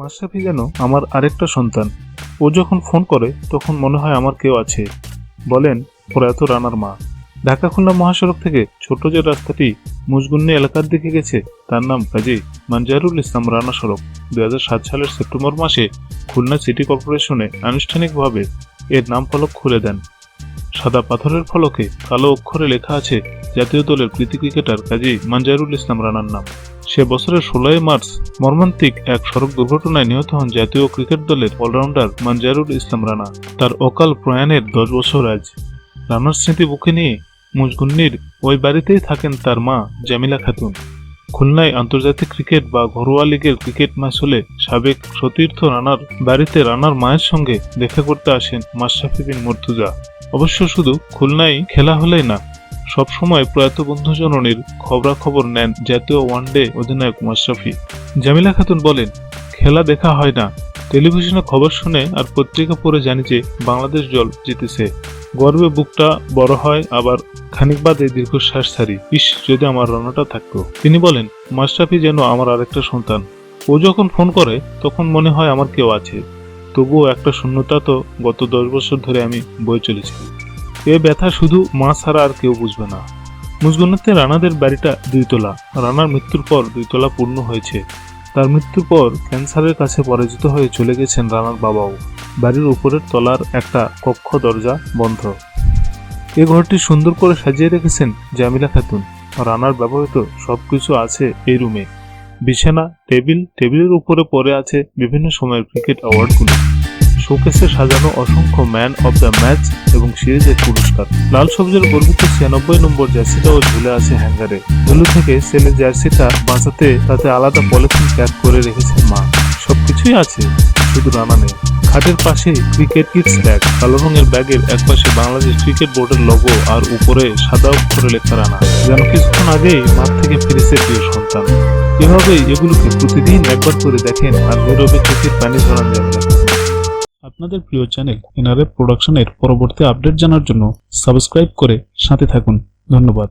মাশরাফি যেন আমার আরেকটা সন্তান। ও যখন ফোন করে, তখন মনে হয় আমার কেউ আছে। বলেন প্রয়াত রানার মা। ঢাকা খুলনা মহাসড়ক থেকে ছোট যে রাস্তাটি মুজগুন্নি এলাকার দিকে গেছে, তার নাম কাজী মানজারুল ইসলাম রানা সড়ক। দুই হাজার সাত সালের সেপ্টেম্বর মাসে খুলনা সিটি কর্পোরেশনে আনুষ্ঠানিকভাবে এর নাম ফলক খুলে দেন। সাদা পাথরের ফলকে কালো অক্ষরে লেখা আছে জাতীয় দলের কৃতি ক্রিকেটার কাজী মানজারুল ইসলাম রানার নাম। সে বছরের ষোলোই মার্চ মর্মান্তিক এক সড়ক দুর্ঘটনায় নিহত হন জাতীয় ক্রিকেট দলের অলরাউন্ডার মানজারুল ইসলাম রানা। তার অকাল প্রয়াণের দশ বছর আজ। রানার স্মৃতি বুকে নিয়ে মুজগুন্নির ওই বাড়িতেই থাকেন তার মা জামিলা খাতুন। খুলনায় আন্তর্জাতিক ক্রিকেট বা ঘরোয়া লীগের ক্রিকেট ম্যাচ হলে সাবেক সতীর্থ রানার বাড়িতে রানার মায়ের সঙ্গে দেখা করতে আসেন মাশরাফি বিন মর্তুজা। অবশ্য শুধু খুলনায় খেলা হলেই না সবসময় প্রয়াত বন্ধু জননীর খবরাখবর নেন জাতীয় ওয়ানডে অধিনায়ক মাশরাফি। জামিলা খাতুন বলেন, খেলা দেখা হয় না। টেলিভিশনে খবর শুনে আর পত্রিকা পড়ে জানি যে বাংলাদেশ দল জিতেছে। গর্বে বুকটা বড় হয়, আবার খানিক বাদে দীর্ঘশ্বাস ছাড়ি। ইস, যদি আমার রানাটা থাকতো। তিনি বলেন, মাশরাফি যেন আমার আরেকটা সন্তান। ও যখন ফোন করে, তখন মনে হয় আমার কেউ আছে। তবুও একটা শূন্যতা তো গত দশ বছর ধরে আমি বয়ে চলেছি। এ ব্যথা শুধু মা ছাড়া আর কেউ বুঝবে না। মুজগুন্নাতে রানাদের বাড়িটা দুইতলা। রানার মৃত্যুর পর দুইতলা পূর্ণ হয়েছে। তার মৃত্যুর পর ক্যান্সারের কাছে পরাজিত হয়ে চলে গেছেন রানার বাবাও। বাড়ির উপরের তলার একটা কক্ষ দরজা বন্ধ। এ ঘরটি সুন্দর করে সাজিয়ে রেখেছেন জামিলা খাতুন। রানার ব্যবহৃত সবকিছু আছে এই রুমে। বিছানা, টেবিল, টেবিলের উপরে পড়ে আছে বিভিন্ন সময়ের ক্রিকেট অ্যাওয়ার্ডগুলো। শোকেসে সাজানো অসংখ্য ম্যান অব দ্য ম্যাচ এবং সিরিজের পুরস্কার। লাল সবুজের গর্বিত ছিয়ানব্বই নম্বর জার্সিটাও ঝুলে আছে হ্যাঙ্গারে। ঝুলু থেকে ছেলে জার্সিটা বাঁচাতে তাতে আলাদা পলিথিন প্যাক করে রেখেছেন মা। সবকিছুই আছে, শুধু রানা নেই। খাটের পাশে ক্রিকেট কিটস ব্যাগ। কালো রঙের ব্যাগের একপাশে বাংলাদেশ ক্রিকেট বোর্ডের লোগো আর উপরে সাদা অক্ষরে লেখা রানা। যেন কিছুক্ষণ আগেই মাঠ থেকে ফিরেছে প্রিয় সন্তান। এভাবেই এগুলোকে প্রতিদিন একবার করে দেখেন আর নীরবে চোখের পানি ঝরান যাবে আপনাদের প্রিয় চ্যানেল এনআরএফ প্রোডাকশনের পরবর্তী আপডেট জানার জন্য সাবস্ক্রাইব করে সাথে থাকুন। ধন্যবাদ।